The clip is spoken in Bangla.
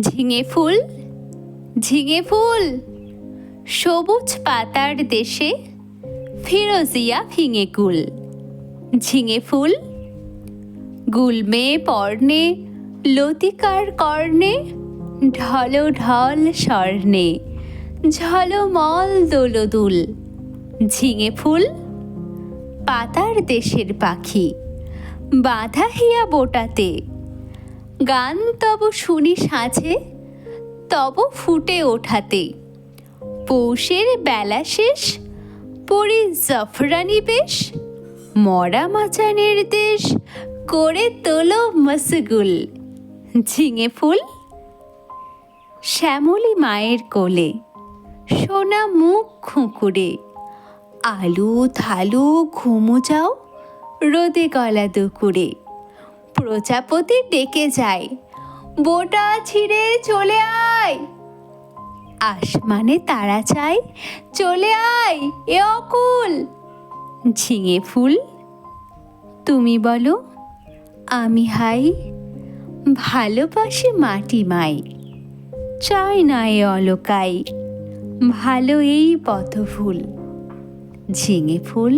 ঝিঙে ফুল ঝিঙে ফুল। সবুজ পাতার দেশে ফিরোজিয়া ফিঙে কুল। ঝিঙে ফুল, গুলমে পর্ণে, লতিকার কর্ণে ঢল ঢল স্বর্ণে, ঝলমল দোলদুল। ঝিঙে ফুল, পাতার দেশের পাখি বাধা হিয়া বোটাতে। গান তব শুনি সাঁঝে, তব ফুটে ওঠাতে। পৌষের বেলা শেষ পরি জফরানি বেশ, মরা মাচানের দেশ করে তোলো মসগুল, ঝিঙে ফুল শ্যামলী মায়ের কোলে, সোনা মুখ খুঁকুড়ে, আলু থালু ঘুমো যাও রোদে গলা দুকুরে প্রজাপতি ডেকে যায়, বোটা ছিঁড়ে চলে আয়। আসমানে তারা চাই চলে আয়, এ অকুল। ঝিঙে ফুল, তুমি বলো, আমি হাই, ভালোবাসি মাটি মাই, চাই না এ অলকাই, ভালো এই পথ ফুল ঝিঙে ফুল